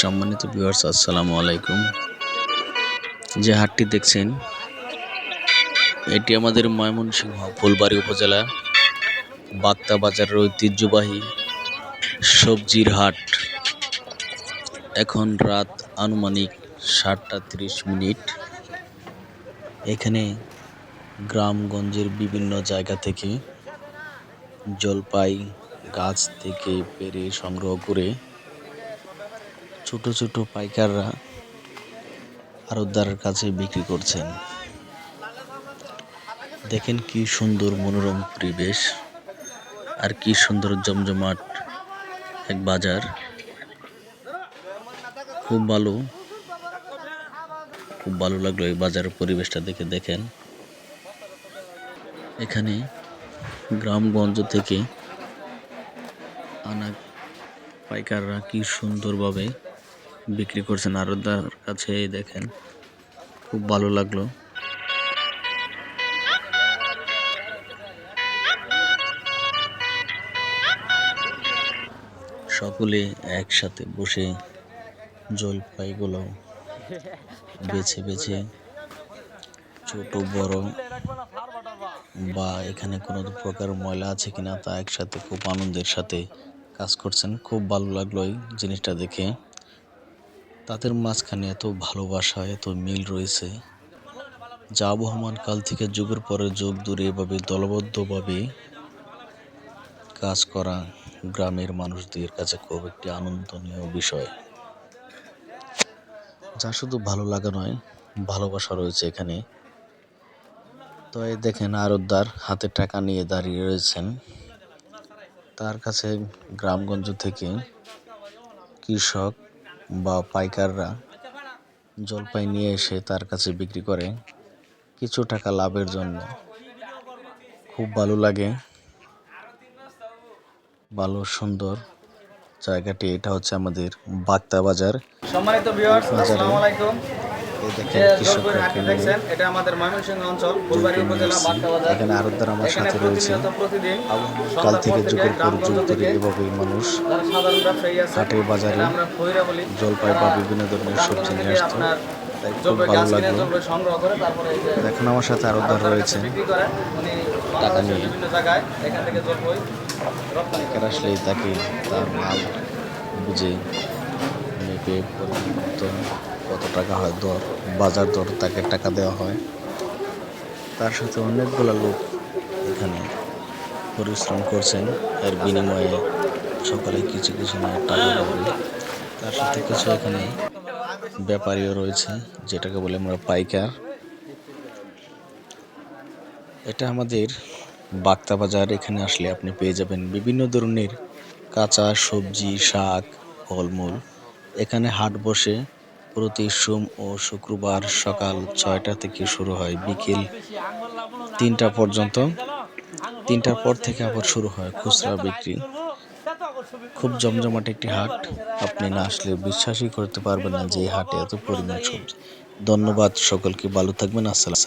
সম্মানিত ভিউয়ার্স আসসালামু আলাইকুম। যে হাটটি দেখছেন, এটি আমাদের ময়মনসিংহ, ফুলবাড়ি উপজেলা বাক্তা বাজারের ঐতিহ্যবাহী সবজির হাট। এখন রাত আনুমানিক সাতটা তিরিশ মিনিট। এখানে গ্রামগঞ্জের বিভিন্ন জায়গা থেকে জলপাই গাছ থেকে পেরে সংগ্রহ করে ছোট ছোট পাইকাররা আড়তদারের কাছে বিক্রি করছেন। দেখেন কি সুন্দর মনোরম পরিবেশ আর কি সুন্দর জমজমাট এক বাজার। খুব ভালো। খুব ভালো লাগল এই বাজারের পরিবেশটা দেখে, দেখেন। এখানে গ্রামগঞ্জ থেকে আনা পাইকাররা কি সুন্দরভাবে বিক্রি করছেন আরদার কাছে দেখেন, খুব ভালো লাগল। সকলে একসাথে বসে জলপাইগুলো বেছে বেছে, ছোট, বড়, বা এখানে কোনো প্রকার ময়লা আছে কিনা তা একসাথে খুব আনন্দের সাথে কাজ করছেন। খুব ভালো লাগল এই জিনিসটা দেখে। তাদের মাঝখানে এত ভালোবাসা, এত মিল রয়েছে। যা আবহমান কাল থেকে যুগের পরে যুগ দূরে এভাবে দলবদ্ধভাবে কাজ করা গ্রামের মানুষদের কাছে খুব একটি আনন্দনীয় বিষয়। যা শুধু ভালো লাগা নয়, ভালোবাসা রয়েছে এখানে। তো এই দেখেন আরতদার হাতে টাকা নিয়ে দাঁড়িয়ে রয়েছেন। তার কাছে গ্রামগঞ্জ থেকে কৃষক বা পাইকাররা জলপাই নিয়ে এসে তার কাছে বিক্রি করে কিছু টাকা লাভের জন্য। খুব ভালো লাগে। ভালো সুন্দর জায়গাটি। এটা হচ্ছে আমাদের বাগদা বাজার। সম্মানিত ভিউয়ার্স আসসালামু আলাইকুম। দেখেন এটা আমাদের ময়মনসিংহ অঞ্চল ফুলবাড়ি উপজেলা এখানে আরতদার আমার সাথে রয়েছে। কাল থেকে যুগের পর যুগ ধরে এভাবেই মানুষ বাজারে জলপাই বা বিভিন্ন ধরনের সবজি নিয়ে আসতো। আমার সাথে আড়তদারের রয়েছে। টাকা নিয়ে। আসলেই তাকে তার মাল বুঝে মেপে পরিমিত কত টাকা হয় দর, বাজার দর তাকে টাকা দেওয়া হয়। তার সাথে অনেকগুলো লোক এখানে পরিশ্রম করছেন, এর বিনিময়ে সকলে কিছু কিছু নিয়ে টাকা পাবে তার সাথে কিছু এখানে ব্যাপারীও রয়েছে, যেটাকে বলে আমরা পাইকার। এটা আমাদের বাক্তা বাজার, এখানে আসলে আপনি পেয়ে যাবেন বিভিন্ন ধরনের কাঁচা সবজি, শাক, ফলমূল। এখানে হাট বসে প্রতি সোম ও শুক্রবার সকাল ছয়টা থেকে শুরু হয়, বিকেল তিনটা পর্যন্ত। তিনটার পর থেকে আবার শুরু হয় খুচরা বিক্রি। খুব জমজমাট একটি হাট। আপনি না আসলে বিশ্বাসই করতে পারবেন না যে এই হাটে এত পরিমাণ সবজি। ধন্যবাদ সকলকে, ভালো থাকবেন, আসসালাম